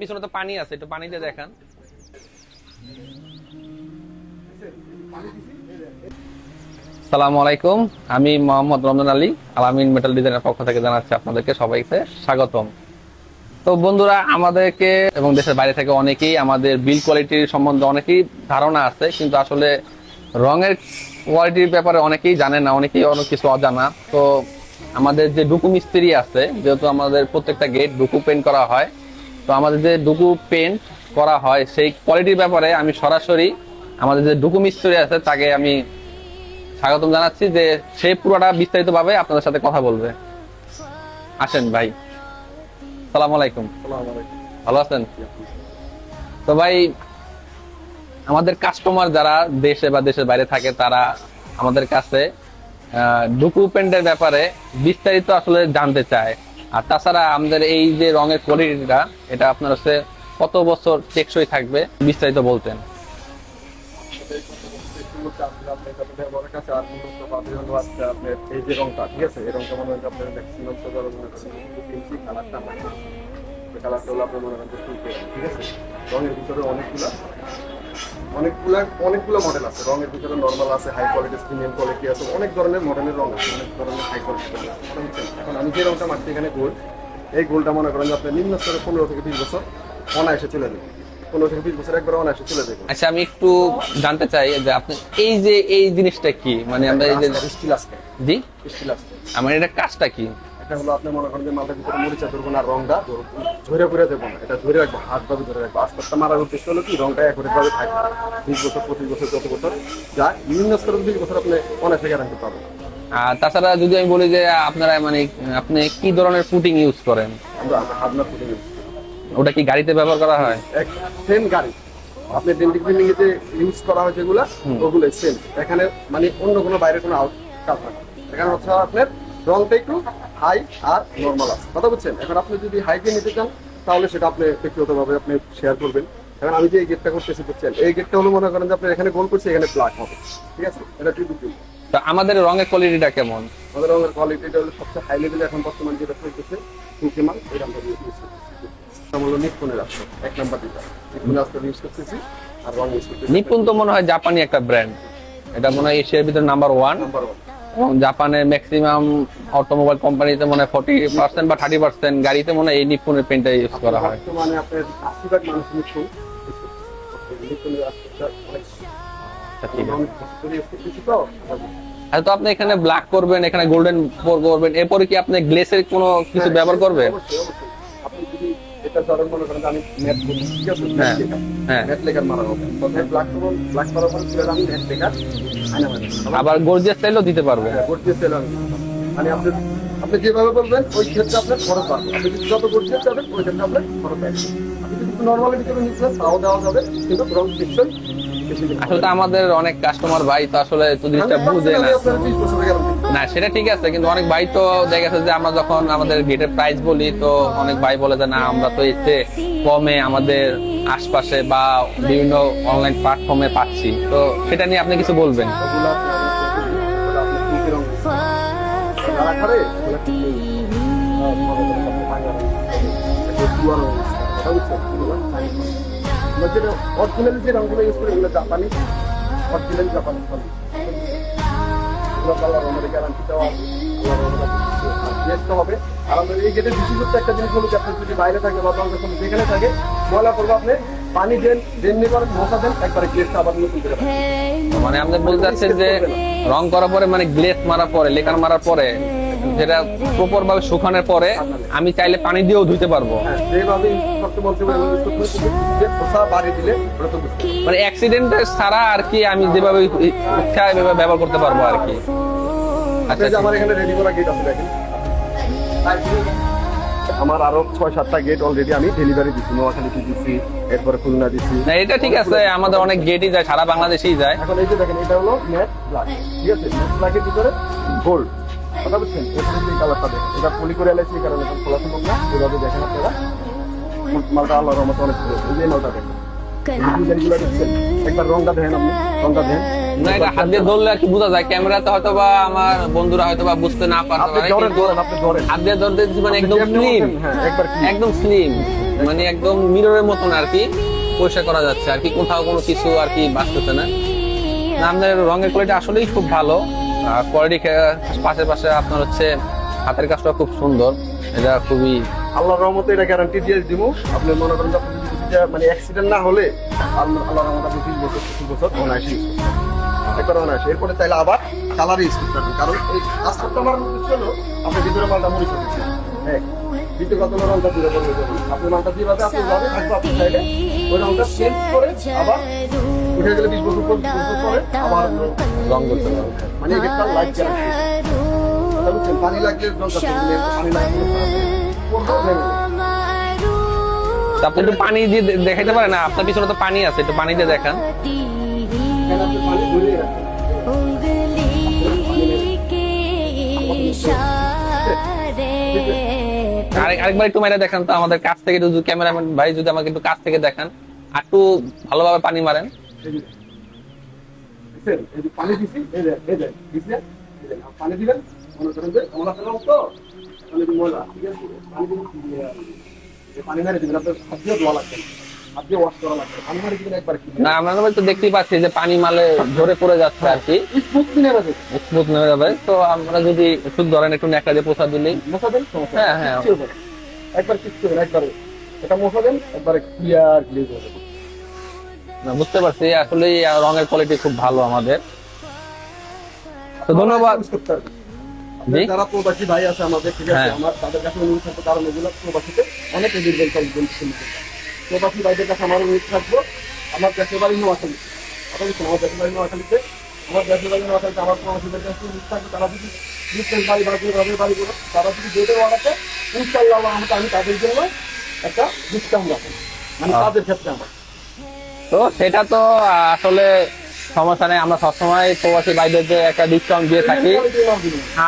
পিছনে তো পানি আছে, একটু পানি দিয়ে দেখান। সালামু আলাইকুম, আমি মোহাম্মদ রমজান আলী, আলামিন মেটাল ডিজাইনের পক্ষ থেকে জানাচ্ছি আপনাদেরকে সবাইকে স্বাগতম। তো বন্ধুরা, আমাদেরকে এবং দেশের বাইরে থেকে অনেকেই আমাদের বিল কোয়ালিটির সম্বন্ধে অনেকেই ধারণা আছে, কিন্তু আসলে রঙের কোয়ালিটির ব্যাপারে অনেকেই জানে না, অনেকেই অনেক কিছু অজানা। তো আমাদের যে ডুকু মিস্ত্রি আছে, যেহেতু আমাদের প্রত্যেকটা গেট ডুকু পেন্ট করা হয় তো আমাদের যে ডুকু পেন্ট করা হয় সেই কোয়ালিটির ব্যাপারে আমি সরাসরি আমাদের যে ডুকু মিস্ত্রি আছে তাকে আমি স্বাগতম জানাচ্ছি যে সে পুরোটা বিস্তারিত ভাবে আপনাদের সাথে কথা বলবে। আসেন ভাই। সালাম আলাইকুম। ভালো আছেন? তো ভাই আমাদের কাস্টমার যারা দেশে বা দেশের বাইরে থাকে তারা আমাদের কাছে ডুকু পেন্টের ব্যাপারে বিস্তারিত আসলে জানতে চায়। আর তাছাড়া আমাদের এই যে রঙের কোয়ালিটিটা এটা আপনার হচ্ছে কত বছর টেকসই থাকবে বিস্তারিত বলতেন। এই যে ঠিক আছে? অনেকগুলা অনেকগুলা অনেকগুলো মডেল আছে। রঙের ভিতরে নর্মাল আছে হাই কোয়ালিটি প্রিমিয়াম কোয়ালিটি আছে অনেক ধরনের মডেলের রং আছে অনেক ধরনের হাই কোয়ালিটি এখন আমি যে রংটা মারছি এখানে গোল্ড এই গোল্ডটা মনে করেন যে আপনার নিম্ন স্তরে পনেরো থেকে বিশ বছর অনায়াসে চলে যাবে পনেরো থেকে বিশ বছর একবার অনায়াসে চলে যাবে আচ্ছা আমি একটু জানতে চাই যে আপনি এই যে এই জিনিসটা কি? মানে আমরা এই যে স্টিল আসবে জি? স্টিল আসবে আমার এটা কাজটা কি? এটা হলো আপনি মনে করেন যে মালটার ভিতরে মরিচা ধরবো না রংটা ধরে করে দেবো না। এটা ধরে রাখব হাত ভাবে ধরে রাখব। আস্তে আস্তে মারার উদ্দেশ্য হলো কি রংটা একরে ভাবে থাকবে। বিশ বছর পঁচিশ বছর যত বছর যা বিভিন্ন স্তরের বিশ বছর আপনি অনেক গ্যারান্টি পাবেন। আর তাছাড়া যদি আমি বলি যে আপনারা মানে আপনি কি ধরনের ফুটিং ইউজ করেন? আমরা আমরা হাত না ফুটে ওটা কি গাড়িতে ব্যবহার করা হয়? এক সেম গাড়ি। আপনি ডেন্টিং ফিল্ডিং এ যে ইউজ করা হয় যেগুলো ওগুলো সেম এখানে মানে অন্য কোনো বাইরে কোনো আউট কাজ না। এখানে হচ্ছে আপনার রংটা একটু হাই আর নর্মাল আছে। কথা বুঝছেন? এখন আপনি যদি হাইকে নিতে চান তাহলে সেটা আপনি ব্যক্তিগতভাবে আপনি শেয়ার করবেন। এখন আমি যে এই গেটটা করতেছি বুঝছেন? এই গেটটা হলো মনে করেন যে আপনি এখানে গোল করছি এখানে ব্ল্যাক হবে। ঠিক আছে? এটা টু টু তো আমাদের রঙের কোয়ালিটিটা কেমন? আমাদের রঙের কোয়ালিটিটা হলো সবচেয়ে হাই লেভেলে এখন বর্তমান যেটা চলতেছে এটা আমরা ইউজ করতেছি। এটা হলো নিপুণের আসছে এক নাম্বার যেটা নিপুণের আসতে ইউজ করতেছি আর রং ইউজ করতেছি। নিপুণ তো মনে হয় জাপানি একটা ব্র্যান্ড এটা মনে হয় এশিয়ার ভিতরে নাম্বার ওয়ান নাম্বার ওয়ান জাপানের ম্যাক্সিমাম অটোমোবাইল কোম্পানিতে মনে হয় ফর্টি পার্সেন্ট বা থার্টি পার্সেন্ট গাড়িতে মনে হয় এই নিপুণের পেনটা ইউজ করা হয়। আচ্ছা, তো আচ্ছা, তো আপনি এখানে ব্ল্যাক করবেন এখানে গোল্ডেন করবেন এরপরে কি আপনি গ্লেসের কোনো কিছু ব্যবহার করবেন? এটা ধরেন মনে করেন আমি ম্যাথ করি ঠিক আছে? হ্যাঁ, লেখা হ্যাঁ। লেখার মারা হবে। প্রথমে ব্ল্যাক করব ব্ল্যাক করার পর আমি ম্যাথ লেখা আবার গর্জিয়াস স্টাইলও দিতে পারব। গর্জিয়াস স্টাইল আমি মানে আপনি আপনি যেভাবে বলবেন ওই ক্ষেত্রে আপনার খরচ বাড়বে। আপনি যদি যত গর্জিয়াস যাবেন ওই ক্ষেত্রে আপনার খরচ পাবেন আপনি যদি নর্মালি ভিতরে নিচ্ছেন তাও দেওয়া যাবে কিন্তু রং দিন আসলে আমাদের অনেক কাস্টমার ভাই তো আসলে জিনিসটা বুঝে না। না সেটা ঠিক আছে কিন্তু অনেক ভাই তো দেখা গেছে যে আমরা যখন আমাদের গেটের প্রাইস বলি তো অনেক ভাই বলে যে না আমরা তো এতে কমে আমাদের আশপাশে বা বিভিন্ন অনলাইন প্ল্যাটফর্মে পাচ্ছি। তো সেটা নিয়ে আপনি কিছু বলবেন? কি অরিজিনালি যে রঙগুলো ইউজ এগুলো জাপানি। অরিজিনালি জাপানি বিশেষত্ব একটা জিনিস যদি বাইরে থাকে বা থাকে আপনি, পানি দেন মশা দেন মানে আপনি বলতে চাচ্ছেন যে রং করার পরে মানে গ্লেস মারার পরে লেখার মারার পরে যেটা প্রপার ভাবে শুকানোর পরে আমি চাইলে পানি দিয়েও ধুইতে পারব। হ্যাঁ। মানে অ্যাক্সিডেন্ট ছাড়া আর কি আমি যেভাবে ইচ্ছা এভাবে ব্যবহার করতে পারব আর কি। আচ্ছা আমার এখানে রেডি করা গেট আছে দেখেন। আমার আরও ছয় সাতটা গেট অলরেডি আমি ডেলিভারি দিচ্ছি নোয়াখালীতে দিচ্ছি এরপরে খুলনা দিচ্ছি না এটা ঠিক আছে আমাদের অনেক গেটই যায় সারা বাংলাদেশেই যায়। এখন এই যে দেখেন এটা হলো ম্যাট ব্ল্যাক ঠিক আছে? ম্যাট ব্ল্যাকের ভিতরে গোল্ড কথা বুঝছেন? এখানে যে কালারটা দেখেন এটা পলি করে এলাইছি এই কারণে এখন খোলা সম্ভব না। এভাবে দেখেন আপনারা। মালটা আল্লাহর রহমতে অনেক ভালো এই যে মালটা দেখেন। একবার রংটা দেখেন আপনি। রংটা দেখেন। না এটা হাত দিয়ে ধরলে আর কি বোঝা যায়। ক্যামেরাতে হয়তো বা আমার বন্ধুরা হয়তো বা বুঝতে না পারতে আপনি ধরেন ধরেন আপনি ধরেন। হাত দিয়ে ধরতে মানে একদম স্লিম হ্যাঁ একবার একদম স্লিম মানে একদম মিররের মতন আর কি পরিষ্কার করা যাচ্ছে। আর কি কোথাও কোনো কিছু আর কি বাঁচতেছে না। রঙের কোয়ালিটি আসলেই খুব ভালো। কোয়ালিটি পাশে পাশে আপনার হচ্ছে হাতের কাজটা খুব সুন্দর। এটা খুবই আল্লাহর রহমতে এটা গ্যারান্টি দিয়ে দিব আপনি মনে করেন মানে অ্যাক্সিডেন্ট না হলে আল্লাহ আল্লাহর রহমতে আপনি তিন বছর তিন বছর অনায়াসে ইউজ করতে এরপরে চাইলে আবার কালারই ইউজ কারণ এই কাজটা আমার উদ্দেশ্য হলো আপনি ভিতরে মালটা মনে করতেছেন এক দ্বিতীয় কথা হলো রংটা দিয়ে বলবে যখন। আপনি মালটা দিয়ে আপনি যাবে থাকবে আপনি চাইলে ওই রংটা চেঞ্জ করে আবার উঠে গেলে বিশ বছর বছর পরে আবার রং করতে পারবে মানে এটা লাইফ গ্যারান্টি পানি লাগলে দরকার পানি লাগলে তো আপনি একটু পানি দিয়ে দেখাইতে পারেন না? আপনার পিছনে তো পানি আছে একটু পানি দিয়ে দেখান। পানি আরেকবার একটু মাইরা দেখান তো আমাদের কাছ থেকে যদি ক্যামেরাম্যান ভাই যদি আমাকে একটু কাছ থেকে দেখান আর একটু ভালোভাবে পানি মারেন পানি দিবেন মনে করেন যে আমরা তো পানি দিবেন পানি মেরে দিবেন আপনার ধোয়া লাগবে না। আমরা তো দেখতেই পাচ্ছি যে পানি মালে ঝরে পড়ে যাচ্ছে আর কি। স্মুথ নেমে যাবে তো? আমরা যদি একটু ধরেন একটু ন্যাকড়া দিয়ে পোষা দিলেই। হ্যাঁ, হ্যাঁ। একবার কিচ্ছু হবে এটা মশা দেন একবারে ক্লিয়ার ক্লিয়ার না, বুঝতে পারছি। আসলে রঙের কোয়ালিটি খুব ভালো আমাদের। তো ধন্যবাদ। যারা প্রবাসী ভাই আছে আমাদের ঠিক আছে হ্যাঁ। আমার তাদের কাছে অনুরোধ থাকব কারণ এগুলো প্রবাসীতে অনেক প্রবাসী ভাইদের কাছে আমার অনুরোধ থাকব আমার দেশের বাড়ি নোয়াখালী। কথা বলছেন আমার দেশের বাড়ি নোয়াখালীতে আমার দেশের বাড়ি নোয়াখালীতে আমার প্রবাসীদের কাছে অনুরোধ থাকবে তারা যদি বুঝতেন বাড়ি বাড়ি করে তারা যদি যেতে ওয়ালাতে ইনশাল্লাহ আমাকে আমি তাদের জন্য একটা ডিসকাউন্ট রাখব। মানে তাদের ক্ষেত্রে আমার। তো সেটা তো আসলে সমস্যা নেই। আমরা সবসময় প্রবাসী ভাইদেরকে একটা ডিসকাউন্ট দিয়ে থাকি।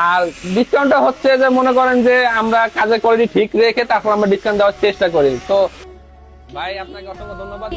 আর ডিসকাউন্টটা হচ্ছে যে মনে করেন যে আমরা কাজের কোয়ালিটি ঠিক রেখে তারপর আমরা ডিসকাউন্ট দেওয়ার চেষ্টা করি। তো ভাই আপনাকে অসংখ্য ধন্যবাদ।